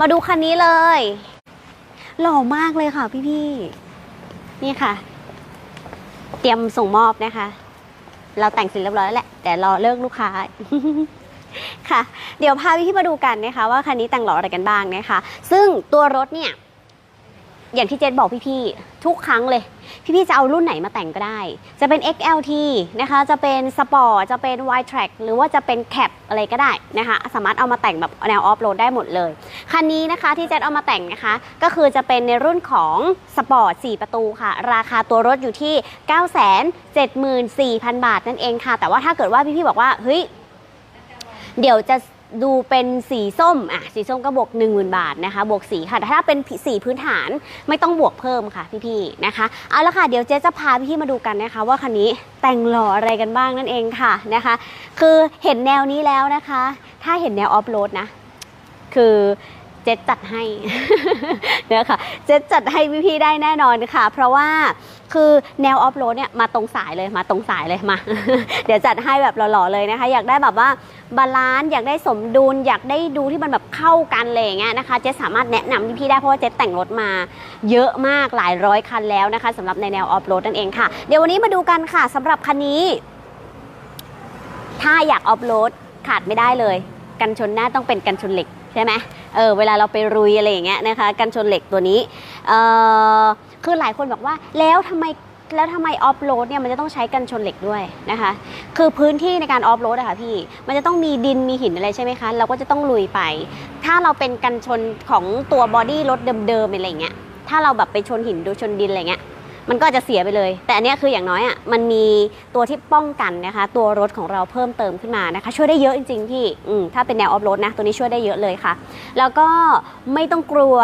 มาดูคันนี้เลย หล่อมากเลยค่ะพี่พี่นี่ค่ะ เตรียมส่งมอบนะคะ เราแต่งเสร็จเรียบร้อยแล้วแหละ แต่รอเลิกลูกค้าค่ะ เดี๋ยวพาพี่ๆมาดูกันนะคะ ว่าคันนี้แต่งหล่ออะไรกันบ้างนะคะ ซึ่งตัวรถเนี่ย อย่างที่เจนบอกพี่ๆทุกครั้งเลย พี่ๆจะเอารุ่นไหนมาแต่งก็ได้ จะเป็น XLT นะคะ จะเป็นสปอร์ตจะเป็น Y Track หรือว่าจะเป็น Cap อะไรก็ได้นะคะ สามารถเอามาแต่งแบบแนวออฟโรดได้หมดเลย คันนี้นะคะที่เจนเอามาแต่งนะคะ ก็คือจะเป็นในรุ่นของสปอร์ต4ประตูค่ะ ราคาตัวรถอยู่ที่ 974,000 บาทนั่นเองค่ะ แต่ว่าถ้าเกิดว่าพี่ๆบอกว่าเฮ้ยเดี๋ยวจะ ดูเป็นสีส้มอะสีส้มก็บวก 10,000 บาทนะคะบวกสีค่ะแต่ถ้าเป็นสีพื้นฐานไม่ต้องบวกเพิ่มค่ะพี่ๆนะคะเอาละค่ะเดี๋ยวเจ๊จะพาพี่ๆมาดูกันนะคะ ว่าคันนี้แต่งหล่ออะไรกันบ้างนั่นเองค่ะนะคะ คือเห็นแนวนี้แล้วนะคะ ถ้าเห็นแนวออฟโรดนะ คือเจ๊จัดให้เนะค่ะเจ๊จัดให้พี่ๆได้แน่นอนค่ะ เพราะว่า คือแนวออฟโรดเนี่ยมาตรงสายเลยมาตรงสายเลยมา เดี๋ยวจัดให้แบบหล่อๆเลยนะคะ อยากได้แบบว่าบาลานซ์อยากได้สมดุล อยากได้ดูที่มันแบบเข้ากันเลยอย่างเงี้ยนะคะ เจ๊สามารถแนะนำพี่ๆได้เพราะว่าเจ๊แต่งรถมาเยอะมากหลายร้อยคันแล้วนะคะสำหรับในแนวออฟโรดนั่นเองค่ะ เดี๋ยววันนี้มาดูกันค่ะสำหรับคันนี้ ถ้าอยากออฟโรดขาดไม่ได้เลย กันชนหน้าต้องเป็นกันชนเหล็ก ช่ไหมเออเวลาเราไปรุยอะไรอย่างเงี้ยนะคะกันชนเหล็กตัวนี้เออคือหลายคนบอกว่าแล้วทำไมแล้วทำไมออฟโรดเนี่ยมันจะต้องใช้กันชนเหล็กด้วยนะคะ คือพื้นที่ในการออฟโรดอะค่ะพี่ มันจะต้องมีดินมีหินอะไรใช่ไหมคะ เราก็จะต้องลุยไป ถ้าเราเป็นกันชนของตัวบอดี้รถเดิมๆอะไรเงี้ย ถ้าเราแบบไปชนหินดูชนดินอะไรเงี้ย มันก็จะเสียไปเลย แต่อันนี้คืออย่างน้อยอะมันมีตัวที่ป้องกันนะคะ ตัวรถของเราเพิ่มเติมขึ้นมานะคะ ช่วยได้เยอะจริงๆพี่ถ้าเป็นแนวออฟโรดนะตัวนี้ช่วยได้เยอะเลยค่ะ แล้วก็ไม่ต้องกลัว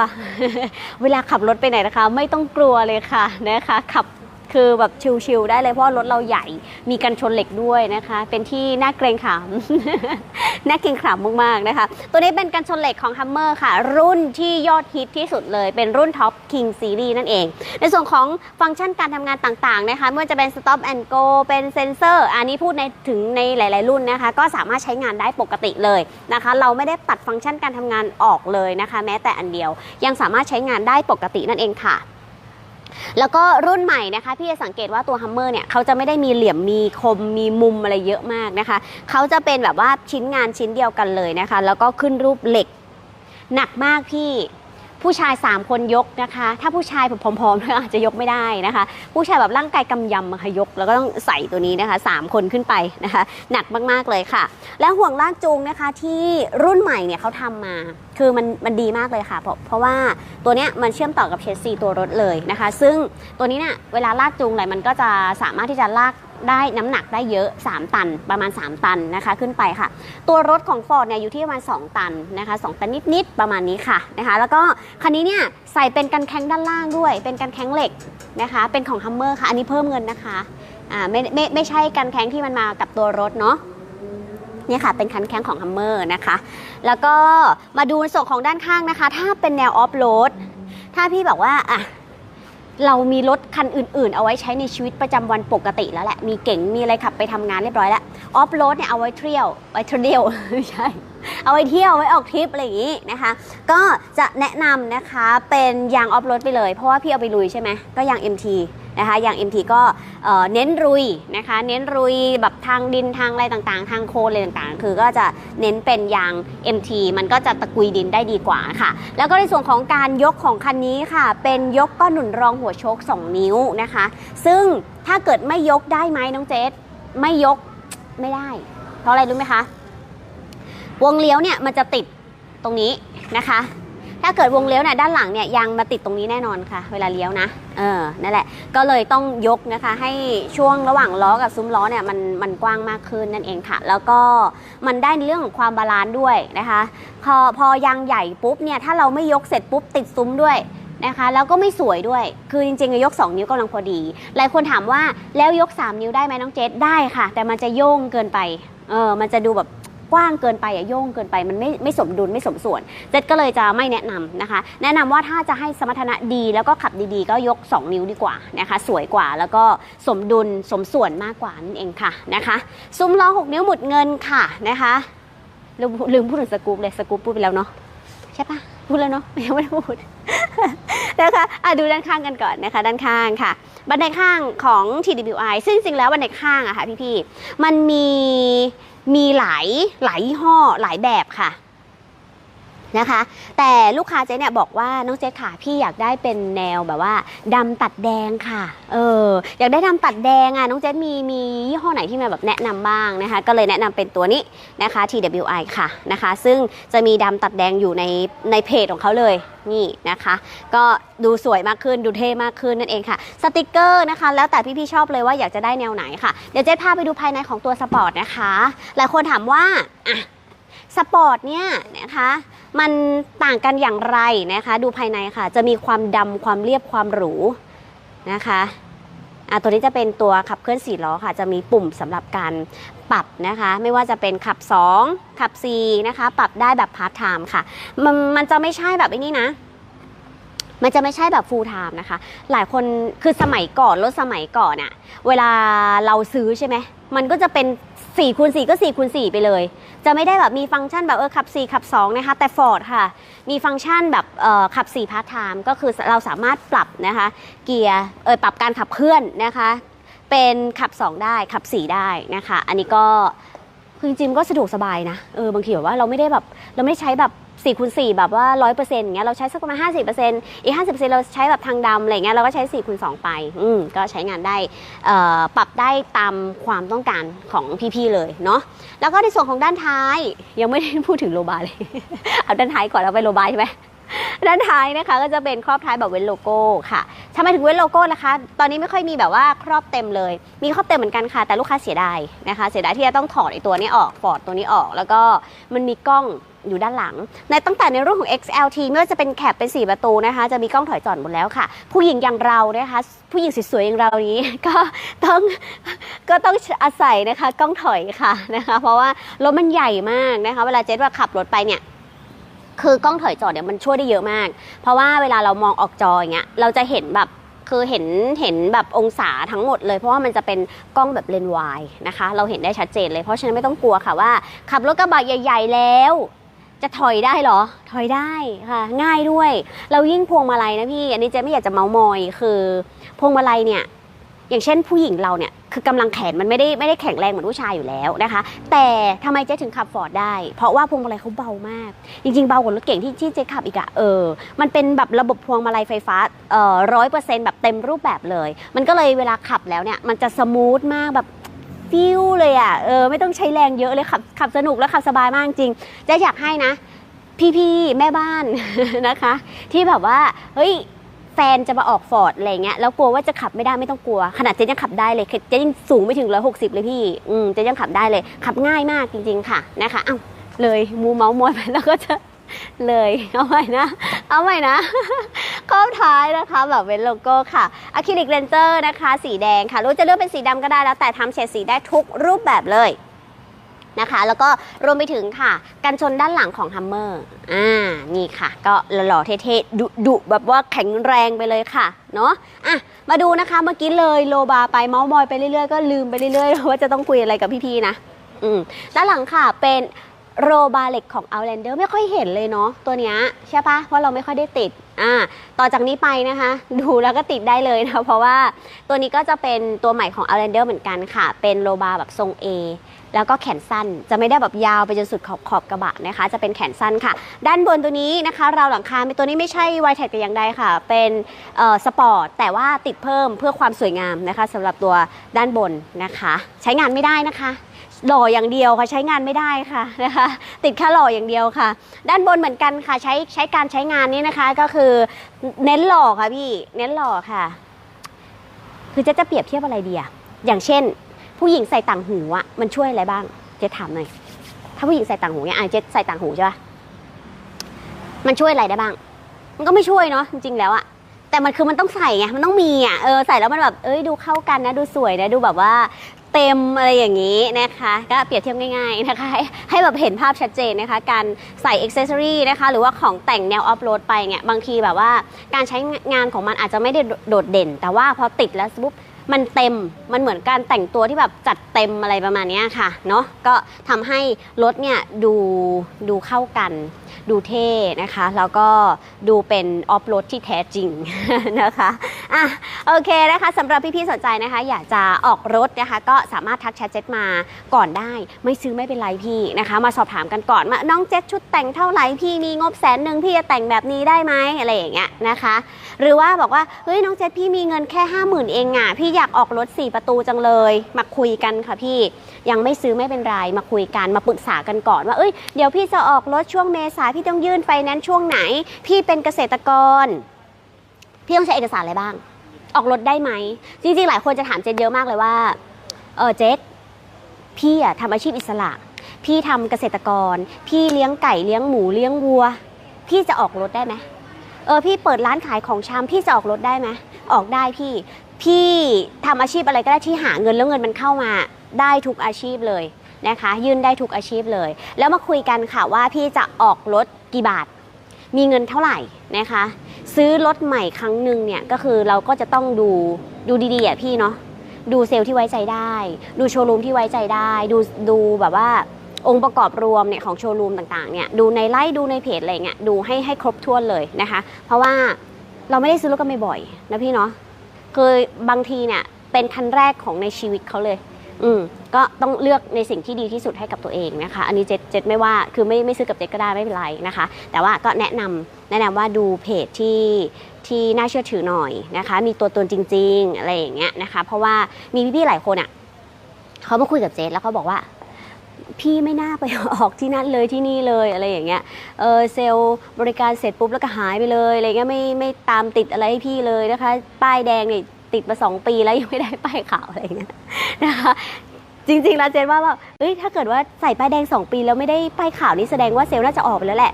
เวลาขับรถไปไหนนะคะ ไม่ต้องกลัวเลยค่ะนะคะ ขับ คือแบบชิลๆได้เลยเพราะรถเราใหญ่มีกันชนเหล็กด้วยนะคะ เป็นที่น่าเกรงขาม น่าเกรงขามมากๆนะคะ ตัวนี้เป็นกันชนเหล็กของ Hummer ค่ะ รุ่นที่ยอดฮิตที่สุดเลย เป็นรุ่น Top King Series นั่นเอง ในส่วนของฟังก์ชันการทำงานต่างๆนะคะไม่ว่าจะเป็น Stop and Go เป็นเซนเซอร์ อันนี้พูดในถึงในหลาย ๆ รุ่นนะคะ ก็สามารถใช้งานได้ปกติเลยนะคะ เราไม่ได้ตัดฟังก์ชันการทำงานออกเลยนะคะ แม้แต่อันเดียว ยังสามารถใช้งานได้ปกตินั่นเองค่ะ แล้วก็รุ่นใหม่นะคะพี่จะสังเกตว่าตัว Hummer เนี่ยเขาจะไม่ได้มีเหลี่ยมมีคมมีมุมอะไรเยอะมากนะคะเขาจะเป็นแบบว่าชิ้นงานชิ้นเดียวกันเลยนะคะ แล้วก็ขึ้นรูปเหล็กหนักมากพี่ผู้ชาย 3 คนยกนะคะ ถ้าผู้ชายแบบผอมๆอาจจะยกไม่ได้นะคะ ผู้ชายแบบร่างกายกำยำค่ะยก แล้วก็ต้องใส่ตัวนี้นะคะ 3 คนขึ้นไปนะคะ หนักมากๆเลยค่ะ และห่วงลากจูงนะคะที่รุ่นใหม่เนี่ยเขาทำมาคือมันมันดีมากเลยค่ะ เพราะเพราะว่าตัวเนี้ยมันเชื่อมต่อกับเชสซีตัวรถเลยนะคะ ซึ่งตัวนี้เนี่ยเวลาลากจูงอะไรมันก็จะสามารถที่จะลากได้น้ำหนักได้เยอะ 3 ตันประมาณ 3 ตันนะคะขึ้นไปค่ะ ตัวรถของ Ford เนี่ยอยู่ที่ประมาณ 2 ตันนะคะ2ตันนิดๆประมาณนี้ค่ะนะคะแล้วก็คันนี้เนี่ยใส่เป็นกันแข้งด้านล่างด้วย เป็นกันแข้งเหล็กนะคะ เป็นของ Hummer ค่ะ อันนี้เพิ่มเงินนะคะอ่าไม่ไม่ไม่ใช่กันแข้งที่มันมากับตัวรถเนาะ นี่ค่ะ เป็นคันแข้งของ Hummer นะคะ แล้วก็มาดูส่วนของด้านข้างนะคะ ถ้าเป็นแนวออฟโรดถ้าพี่บอกว่าอะเรามีรถคันอื่นๆ เอาไว้ใช้ในชีวิตประจำวันปกติแล้วแหละ มีเก๋ง มีอะไรขับไปทำงานเรียบร้อยแล้ว ออฟโรดเนี่ยเอาไว้เที่ยว ไว้เที่ยวไม่ใช่ เอาไว้เที่ยว ไว้ออกทริปอะไรอย่างนี้นะคะ ก็จะแนะนำนะคะ เป็นยางออฟโรดไปเลย เพราะว่าพี่เอาไปลุยใช่ไหม ก็ยาง MT นะคะอย่าง MT ก็เน้นรุยนะคะเน้นรุยแบบทางดินทางอะไรต่างๆ ทางโคลนอะไรต่างๆ คือก็จะเน้นเป็นยาง MT มันก็จะตะกุยดินได้ดีกว่าค่ะ แล้วก็ในส่วนของการยกของคันนี้ค่ะ เป็นยกก็หนุนรองหัวโชค 2 นิ้วนะคะ ซึ่งถ้าเกิดไม่ยกได้ไหมน้องเจษไม่ยกไม่ได้ เพราะอะไรรู้ไหมคะวงเลี้ยวเนี่ยมันจะติดตรงนี้นะคะ ถ้าเกิดวงเลี้ยวเนี่ยด้านหลังเนี่ยยางมาติดตรงนี้แน่นอนค่ะ เวลาเลี้ยวนะ เออ นั่นแหละ ก็เลยต้องยกนะคะ ให้ช่วงระหว่างล้อกับซุ้มล้อเนี่ยมันมันกว้างมากขึ้นนั่นเองค่ะ แล้วก็มันได้ในเรื่องของความบาลานซ์ด้วยนะคะ พอพอยางใหญ่ปุ๊บเนี่ยถ้าเราไม่ยกเสร็จปุ๊บติดซุ้มด้วยนะคะแล้วก็ไม่สวยด้วย คือจริงๆยก 2 นิ้วกำลังพอดี หลายคนถามว่าแล้วยก 3 นิ้วได้ไหมน้องเจษได้ค่ะ แต่มันจะโยงเกินไป เออ มันจะดูแบบ กว้างเกินไปอะโย่งเกินไปมันไม่ไม่สมดุลไม่สมส่วน เจ็ดก็เลยจะไม่แนะนำนะคะ แนะนำว่าถ้าจะให้สมรรถนะดีแล้วก็ขับดีๆ ก็ยก 2 นิ้วดีกว่านะคะสวยกว่าแล้วก็สมดุลสมส่วนมากกว่านั่นเองค่ะนะคะซุ้มล้อ6 นิ้วหมุดเงินค่ะนะคะลืมลืมพูดถึงสกู๊ปเลยสกู๊ปพูดไปแล้วเนาะใช่ปะ พูดแล้วเนาะยังไม่ได้พูดนะคะอะดูด้านข้างกันก่อนนะคะ ด้านข้างค่ะ บันไดข้างของ TWI ซึ่งจริงแล้วบันไดข้างอะค่ะพี่ๆมันมีมีหลายหลายยี่ห้อหลายแบบค่ะ นะคะ แต่ลูกค้าเจ๊เนี่ยบอกว่าน้องเจ๊ค่ะพี่อยากได้เป็นแนวแบบว่าดำตัดแดงค่ะ เอออยากได้ดำตัดแดงอะน้องเจ๊มีมียี่ห้อไหนที่มาแบบแนะนำบ้างนะคะ ก็เลยแนะนำเป็นตัวนี้นะคะ TWI ค่ะนะคะ ซึ่งจะมีดำตัดแดงอยู่ในในเพจของเขาเลยนี่นะคะ ก็ดูสวยมากขึ้นดูเท่มากขึ้นนั่นเองค่ะ สติกเกอร์นะคะ แล้วแต่พี่ๆชอบเลยว่าอยากจะได้แนวไหนค่ะ เดี๋ยวเจ๊พาไปดูภายในของตัวสปอร์ตนะคะ หลายคนถามว่าอะสปอร์ตเนี่ยนะคะ มันต่างกันอย่างไรนะคะ ดูภายในค่ะ จะมีความดำความเรียบความหรูนะคะอะตัวนี้จะเป็นตัวขับเคลื่อน4ล้อค่ะ จะมีปุ่มสำหรับการปรับนะคะ ไม่ว่าจะเป็นขับ 2 ขับ 4 นะคะ ปรับได้แบบพาร์ทไทม์ค่ะ มันมันจะไม่ใช่แบบไอ้นี่นะมันจะไม่ใช่แบบ full time นะคะ หลายคนคือสมัยก่อนรถสมัยก่อนอะเวลาเราซื้อใช่ไหม มันก็จะเป็น 4คูณ4ก็4คูณ4ไปเลย จะไม่ได้แบบมีฟังก์ชันแบบเออขับ 4 ขับ 2 นะคะ แต่ Ford ค่ะ มีฟังก์ชันแบบเอ่อขับ 4 พาร์ทไทม์ก็คือเราสามารถปรับนะคะเกียร์เออปรับการขับเคลื่อนนะคะ เป็นขับ 2 ได้ขับ 4 ได้นะคะ อันนี้ก็คือจริงๆมันก็สะดวกสบายนะเออบางทีแบบว่าเราไม่ได้แบบเราไม่ได้ใช้แบบ 4คูณ4แบบว่า 100%อย่างเงี้ยเราใช้สักประมาณ50%อีก 50%เราใช้แบบทางดำอะไรเงี้ยเราก็ใช้4คูณ2ไปอืมก็ใช้งานได้อ่อปรับได้ตามความต้องการของพี่ๆเลยเนาะแล้วก็ในส่วนของด้านท้ายยังไม่ได้พูดถึงโลบาร์เลยเอาด้านท้ายก่อนแล้วไปโลบาร์ใช่ไหมด้านท้ายนะคะก็จะเป็นครอบท้ายแบบเว้นโลโก้ค่ะทำไมถึงเว้นโลโก้ล่ะคะ ตอนนี้ไม่ค่อยมีแบบว่าครอบเต็มเลย มีครอบเต็มเหมือนกันค่ะ แต่ลูกค้าเสียดายนะคะ เสียดายที่จะต้องถอดไอตัวนี้ออก ฟอร์ดตัวนี้ออก แล้วก็มันมีกล้อง อยู่ด้านหลัง ในตั้งแต่ในรุ่นของ XLT ไม่ว่าจะเป็นแคปเป็น 4 ประตูนะคะ จะมีกล้องถอยจอดหมดแล้วค่ะ ผู้หญิงอย่างเรานะคะ ผู้หญิงสวยๆอย่างเรานี้ ก็ต้องก็ต้องอาศัยนะคะ กล้องถอยค่ะนะคะ เพราะว่ารถมันใหญ่มากนะคะ เวลาเจ๊ว่าขับรถไปเนี่ยคือกล้องถอยจอดเนี่ยมันช่วยได้เยอะมาก เพราะว่าเวลาเรามองออกจออย่างเงี้ยเราจะเห็นแบบคือเห็นเห็นแบบองศาทั้งหมดเลย เพราะว่ามันจะเป็นกล้องแบบเลนส์วายนะคะ เราเห็นได้ชัดเจนเลยเพราะฉะนั้นไม่ต้องกลัวค่ะว่า ขับรถกระบะใหญ่ ๆ แล้ว จะถอยได้เหรอ ถอยได้ค่ะ ง่ายด้วย เรายิ่งพวงมาลัยนะพี่ อันนี้เจ๊ไม่อยากจะเมามอย คือพวงมาลัยเนี่ย อย่างเช่นผู้หญิงเราเนี่ย คือกำลังแขนมันไม่ได้ไม่ได้แข็งแรงเหมือนผู้ชายอยู่แล้วนะคะ แต่ทำไมเจ๊ถึงขับฟอร์ดได้ เพราะว่าพวงมาลัยเขาเบามาก จริงๆ เบากว่ารถเก่งที่ที่เจ๊ขับอีกอะเออ มันเป็นแบบระบบพวงมาลัยไฟฟ้า เอ่อร้อยเปอร์เซ็นต์แบบเต็มรูปแบบเลย มันก็เลยเวลาขับแล้วเนี่ย มันจะสมูทมากแบบ ฟิวเลยอะเออไม่ต้องใช้แรงเยอะเลยขับขับสนุกและขับสบายมากจริงจ๊อยากให้นะ พี่ๆแม่บ้านนะคะ ที่แบบว่าเฮ้ยแฟนจะมาออกฟอร์ดอะไรเงี้ยแล้วกลัวว่าจะขับไม่ได้ไม่ต้องกลัว ขนาดเจ๊ยังขับได้เลยเจ๊ยังสูงไม่ถึงร้อยหกสิบเลยพี่อืมเจ๊ยังขับได้เลย ขับง่ายมากจริง ๆ ค่ะนะคะเอ้าเลยมูเมาส์มอยไปแล้วก็จะเลยเอาใหม่นะ เอาใหม่นะ ข้อท้ายนะคะ แบบเป็นโลโก้ค่ะอะคริลิกเรนเจอร์นะคะ สีแดงค่ะรู้จะเลือกเป็นสีดำก็ได้แล้วแต่ทำเฉดสีได้ทุกรูปแบบเลยนะคะแล้วก็รวมไปถึงค่ะ กันชนด้านหลังของฮัมเมอร์อ่านี่ค่ะ ก็หล่อเท่ๆดุดุแบบว่าแข็งแรงไปเลยค่ะ เนาะอะ มาดูนะคะเมื่อกี้เลยโลบาไปเมาส์มอยไปเรื่อยๆ ก็ลืมไปเรื่อยๆ ว่าจะต้องคุยอะไรกับพี่ๆนะ อืมด้านหลังค่ะเป็น โรบาเล็กของ Outlander ไม่ค่อยเห็นเลยเนาะตัวเนี้ยใช่ปะเพราะเราไม่ค่อยได้ติดอ่าต่อจากนี้ไปนะคะ ดูแล้วก็ติดได้เลยนะเพราะว่าตัวนี้ก็จะเป็นตัวใหม่ของ Outlander เหมือนกันค่ะ เป็นโรบาแบบทรง A แล้วก็แขนสั้นจะไม่ได้แบบยาวไปจนสุดขอบขอบกระบะนะคะ จะเป็นแขนสั้นค่ะ ด้านบนตัวนี้นะคะราวหลังคาตัวนี้ไม่ใช่ไวแท็กแต่อย่างใดค่ะ เป็นสปอร์ตแต่ว่าติดเพิ่มเพื่อความสวยงามนะคะสำหรับตัวด้านบนนะคะ ใช้งานไม่ได้นะคะ หล่ออย่างเดียวค่ะใช้งานไม่ได้ค่ะนะคะติดแค่หล่ออย่างเดียวค่ะ ด้านบนเหมือนกันค่ะใช้ใช้การใช้งานนี้นะคะ ก็คือเน้นหล่อค่ะพี่เน้นหล่อค่ะ คือเจะจะเปรียบเทียบอะไรดีอะอย่างเช่น ผู้หญิงใส่ต่างหูอะมันช่วยอะไรบ้างเจ๊ถามหน่อยถ้าผู้หญิงใส่ต่างหูเนี่ยอะเจ๊ใส่ต่างหูใช่ปะมันช่วยอะไรได้บ้าง มันก็ไม่ช่วยเนาะจริงๆแล้วอะแต่มันคือมันต้องใส่ไงมันต้องมีอะเออใส่แล้วมันแบบเอ้ยดูเข้ากันนะดูสวยนะดูแบบว่า เต็มอะไรอย่างนี้นะคะ ก็เปรียบเทียบง่ายๆนะคะ ให้ให้แบบเห็นภาพชัดเจนนะคะ การใส่อ็อกเซสซอรีนะคะ หรือว่าของแต่งแนวออฟโรดไปเนี่ยบางทีแบบว่าการใช้งานของมันอาจจะไม่ได้โดดเด่น แต่ว่าพอติดแล้วปุ๊บมันเต็ม มันเหมือนการแต่งตัวที่แบบจัดเต็มอะไรประมาณนี้ค่ะ เนาะ ก็ทำให้รถเนี่ยดูดูเข้ากัน ดูเท่นะคะ แล้วก็ดูเป็นออฟโรดที่แท้จริงนะคะอะโอเคนะคะสำหรับพี่ๆสนใจนะคะ อยากจะออกรถนะคะ ก็สามารถทักแชทเจ็ตมาก่อนได้ ไม่ซื้อไม่เป็นไรพี่นะคะ มาสอบถามกันก่อนว่าน้องเจ็ตชุดแต่งเท่าไหร่พี่มีงบแสนหนึ่งพี่จะแต่งแบบนี้ได้ไหมอะไรอย่างเงี้ยนะคะ หรือว่าบอกว่าเฮ้ยน้องเจ็ตพี่มีเงินแค่ 5 0,000 เองอะพี่อยากออกรถ 4 ประตูจังเลยมาคุยกันค่ะพี่ยังไม่ซื้อไม่เป็นไรมาคุยกันมาปรึกษากันก่อนว่าเอ้ยเดี๋ยวพี่จะออกรถช่วงเมษาพี่ต้องยื่นไฟแนนซ์ช่วงไหน พี่เป็นเกษตรกร พี่ต้องใช้เอกสารอะไรบ้าง ออกรถได้ไหม จริงๆ หลายคนจะถามเจนเยอะมากเลยว่า เออเจษพี่อะทำอาชีพอิสระ พี่ทำเกษตรกร พี่เลี้ยงไก่เลี้ยงหมูเลี้ยงวัว พี่จะออกรถได้ไหมเออพี่เปิดร้านขายของชำพี่จะออกรถได้ไหมออกได้พี่ พี่ทำอาชีพอะไรก็ได้ที่หาเงินแล้วเงินมันเข้ามา ได้ทุกอาชีพเลย นะคะ ยื่นได้ทุกอาชีพเลย แล้วมาคุยกันค่ะว่าพี่จะออกรถกี่บาท มีเงินเท่าไหร่นะคะ ซื้อรถใหม่ครั้งหนึ่งเนี่ยก็คือเราก็จะต้องดูดูดีๆอะพี่เนาะดูเซลล์ที่ไว้ใจได้ ดูโชว์รูมที่ไว้ใจได้ ดูดูแบบว่าองค์ประกอบรวมเนี่ยของโชว์รูมต่างๆเนี่ยดูในไลฟ์ดูในเพจอะไรเงี้ยดูให้ให้ครบถ้วนเลยนะคะ เพราะว่าเราไม่ได้ซื้อรถกันบ่อยๆนะพี่เนาะคือบางทีเนี่ยเป็นคันแรกของในชีวิตเขาเลย อืม ก็ต้องเลือกในสิ่งที่ดีที่สุดให้กับตัวเองนะคะ อันนี้เจ็ดเจ็ไม่ว่าคือไม่ไม่ซื้อกับเจ็ดก็ได้ไม่เป็นไรนะคะ แต่ว่าก็แนะนำแนะนำว่าดูเพจที่ที่น่าเชื่อถือหน่อยนะคะ มีตัวตนจริง ๆ อะไรอย่างเงี้ยนะคะ เพราะว่ามีพี่ๆหลายคนอะเขามาคุยกับเจดแล้วเขาบอกว่า พี่ไม่น่าไปออกที่นั่นเลยที่นี่เลยอะไรอย่างเงี้ยเออเซลบริการเสร็จปุ๊บแล้วก็หายไปเลยอะไรเงี้ยไม่ไม่ตามติดอะไรให้พี่เลยนะคะ ป้ายแดงเนี่ยติดมาสองปีแล้วยังไม่ได้ป้ายขาวอะไรเงี้ยนะคะ จริงๆแล้วเจนว่าแบบเอ้ยถ้าเกิดว่าใส่ป้ายแดง 2 ปีแล้วไม่ได้ป้ายขาวนี่แสดงว่าเซลล์น่าจะออกไปแล้วแหละ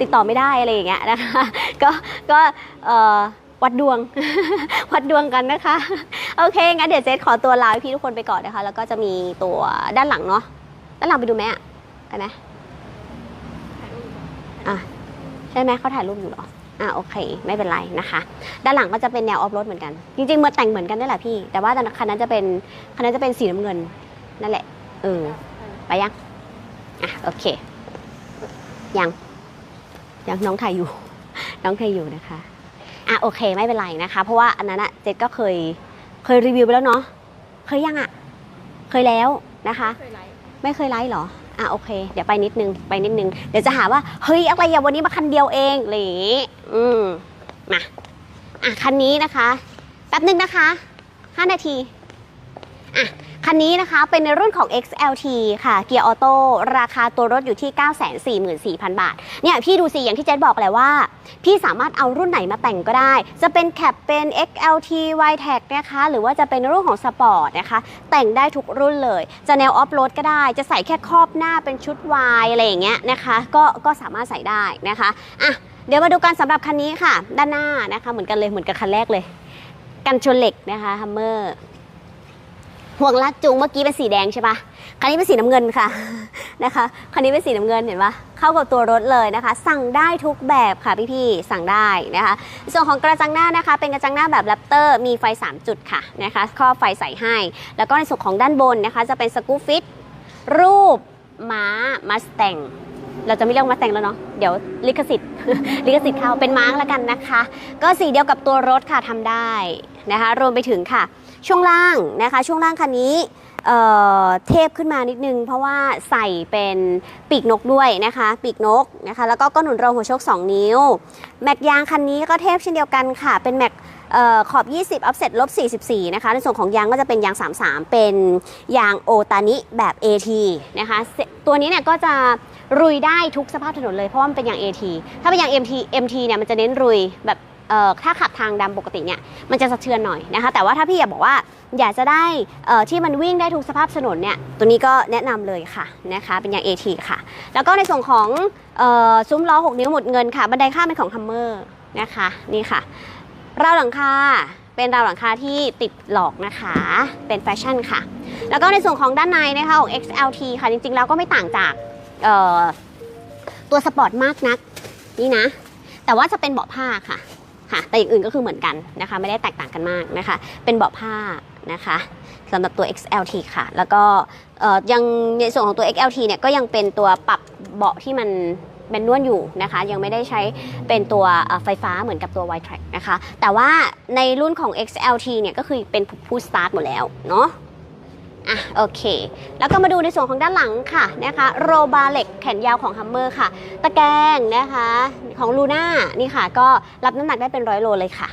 ติดต่อไม่ได้อะไรอย่างเงี้ยนะคะ ก็ก็เอ่อวัดดวง วัดดวงกันนะคะ โอเค งั้นเดี๋ยวเจนขอตัวลาพี่ทุกคนไปก่อนนะคะ แล้วก็จะมีตัวด้านหลังเนาะด้านหลังไปดูไหมอะไปไหมอะใช่ไหมเขาถ่ายรูปอยู่หรออะโอเค ไม่เป็นไรนะคะ ด้านหลังก็จะเป็นแนวออฟโรดเหมือนกัน จริงๆเมื่อแต่งเหมือนกันนี่แหละพี่ แต่ว่าคันนั้นจะเป็นคันนั้นจะเป็นสีน้ำเงิน นั่นแหละเออไปยัง อะ โอเค ยัง ยังน้องถ่ายอยู่ น้องถ่ายอยู่นะคะ อะ โอเค ไม่เป็นไรนะคะ เพราะว่าอันนั้นอะเจดก็เคย เคยรีวิวไปแล้วเนาะ เคยยังอะเคยแล้วนะคะ ไม่เคยไลฟ์หรอ อะ โอเค เดี๋ยวไปนิดนึง ไปนิดนึง เดี๋ยวจะหาว่า เฮ้ย อะไรอย่าวันนี้มาคันเดียวเองอะไรอย่างงี้อืม มา อะ คันนี้นะคะ แป๊บนึงนะคะ 5 นาที อะคันนี้นะคะเป็นในรุ่นของ XLT ค่ะเกียร์ออโต้ราคาตัวรถอยู่ที่ 944,000 บาท เนี่ยพี่ดูสิ อย่างที่เจษบอกแหละว่า พี่สามารถเอารุ่นไหนมาแต่งก็ได้ จะเป็นแคปเป็น XLT y t e c นะคะ หรือว่าจะเป็นรุ่นของสปอร์ตนะคะ แต่งได้ทุกรุ่นเลย จะแนวออฟโรดก็ได้ จะใส่แค่ครอบหน้าเป็นชุด Y อะไรอย่างเงี้ยนะคะ ก็ก็สามารถใส่ได้นะคะอะเดี๋ยวมาดูกันสำหรับคันนี้ค่ะ ด้านหน้านะคะ เหมือนกันเลยเหมือนกับคันแรกเลย กันชนเหล็กนะคะฮัมเมอร์ ห่วงลากจูงเมื่อกี้เป็นสีแดงใช่ปะคันนี้เป็นสีน้ำเงินค่ะนะคะคันนี้เป็นสีน้ำเงินเห็นปะเข้ากับตัวรถเลยนะคะ สั่งได้ทุกแบบค่ะพี่ๆสั่งได้นะคะ ส่วนของกระจังหน้านะคะ เป็นกระจังหน้าแบบแรปเตอร์มีไฟ 3 จุดค่ะนะคะครอบไฟใส่ให้ แล้วก็ในส่วนของด้านบนนะคะ จะเป็นสกูฟิตรูปม้ามาส t ต n เราจะไม่เรียกมาส t ต n แล้วเนาะ เดี๋ยวลิขสิทธิ์ ลิขสิทธิ์เข้าเป็นม้าแล้วกันนะคะ ก็สีเดียวกับตัวรถค่ะทำได้นะคะ รวมไปถึงค่ะ ช่วงล่างนะคะ ช่วงล่างคันนี้เเทพขึ้นมานิดนึง เพราะว่าใส่เป็นปีกนกด้วยนะคะ ปีกนกนะคะ แล้วก็ก้อนหนุนรองหัวชค2นิ้ว แม็กยางคันนี้ก็เทพเช่นเดียวกันค่ะ เป็นแม็กอ่อขอบ 20 offset ลบ 44 นะคะ ในส่วนของยางก็จะเป็นยาง 33 เป็นยางโอตานิแบบ AT นะคะ ตัวนี้เนี่ยก็จะรุยได้ทุกสภาพถนนเลย เพราะว่ามันเป็นยาง AT ถ้าเป็นยาง MT MT เนี่ยมันจะเน้นรุยแบบ ถ้าขับทางดำปกติเนี่ยมันจะสะเทือนหน่อยนะคะ แต่ว่าถ้าพี่อยากบอกว่าอยากจะได้ที่มันวิ่งได้ทุกสภาพถนนเนี่ยตัวนี้ก็แนะนำเลยค่ะนะคะเป็นยาง AT ค่ะ แล้วก็ในส่วนของออซุ้มล้อ 6 นิ้วหมดเงินค่ะ บันไดข้ามเป็นของ Hummer นะคะนี่ค่ะราวหลังคาเป็นราวหลังคาที่ติดหลอกนะคะ เป็นแฟชั่นค่ะ แล้วก็ในส่วนของด้านในนะคะของ XLT ค่ะ จริงๆ แล้วก็ไม่ต่างจากตัวสปอร์ตมากนัก นี่นะ แต่ว่าจะเป็นเบาะผ้าค่ะ ค่ะ แต่อย่างอื่นก็คือเหมือนกันนะคะ ไม่ได้แตกต่างกันมากนะคะ เป็นเบาะผ้านะคะสำหรับตัว XLT ค่ะ แล้วก็ยังในส่วนของตัว XLT เนี่ยก็ยังเป็นตัวปรับเบาะที่มันแมนนวลอยู่นะคะ ยังไม่ได้ใช้เป็นตัวไฟฟ้าเหมือนกับตัว y track นะคะ แต่ว่าในรุ่นของ XLT เนี่ยก็คือเป็นผู้สตาร์ทหมดแล้วเนาะอะโอเค แล้วก็มาดูในส่วนของด้านหลังค่ะนะคะโรบาเล็กแขนยาวของ Hummer ค่ะ ตะแกรงนะคะ ของลูน่านี่ค่ะ ก็รับน้ำหนักได้เป็นร้อยโลเลยค่ะ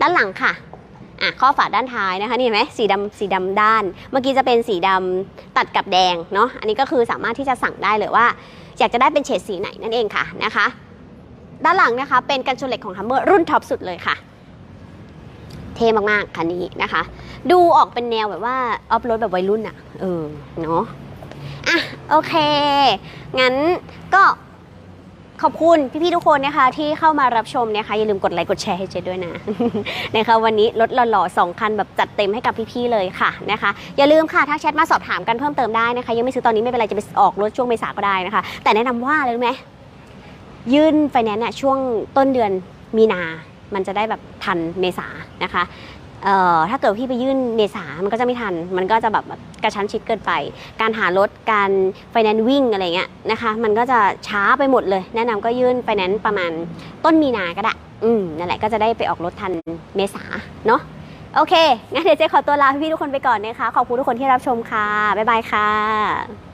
ด้านหลังค่ะอะข้อฝาด้านท้ายนะคะนี่เห็นไหมสีดำสีดำด้าน เมื่อกี้จะเป็นสีดำตัดกับแดงเนาะอันนี้ก็คือสามารถที่จะสั่งได้เลยว่า อยากจะได้เป็นเฉดสีไหนนั่นเองค่ะนะคะ ด้านหลังนะคะเป็นกันชนเหล็กของ Hummer รุ่นท็อปสุดเลยค่ะ เท่มากๆคันนี้นะคะ ดูออกเป็นแนวแบบว่าออฟโรดแบบวัยรุ่นอะเออเนาะอะโอเคงั้นก็ ขอบคุณพี่ๆทุกคนนะคะที่เข้ามารับชมนะคะอย่าลืมกดไลค์กดแชร์ให้เจด้วยนะ นะคะวันนี้รถหล่อๆสองคันแบบจัดเต็มให้กับพี่ๆเลยค่ะนะคะอย่าลืมค่ะทักแชทมาสอบถามกันเพิ่มเติมได้นะคะยังไม่ซื้อตอนนี้ไม่เป็นไรจะไปออกรถช่วงเมษาก็ได้นะคะ แต่แนะนำว่าอะไรรู้ไหมยื่นไฟแนนซ์น่ะช่วงต้นเดือนมีนา มันจะได้แบบทันเมษานะคะ ถ้าเกิดพี่ไปยื่นเมษา มันก็จะไม่ทัน มันก็จะแบบกระชั้นชิดเกินไป การหารถ การไฟแนนซ์วิ่งอะไรเงี้ยนะคะ มันก็จะช้าไปหมดเลย แนะนำก็ยื่นไฟแนนซ์ประมาณต้นมีนาก็ได้ อืม นั่นแหละก็จะได้ไปออกรถทันเมษาเนาะ โอเค งั้นเดี๋ยวเจ๊ขอตัวลาพี่ทุกคนไปก่อนนะคะ ขอบคุณทุกคนที่รับชมค่ะ บ๊ายบายค่ะ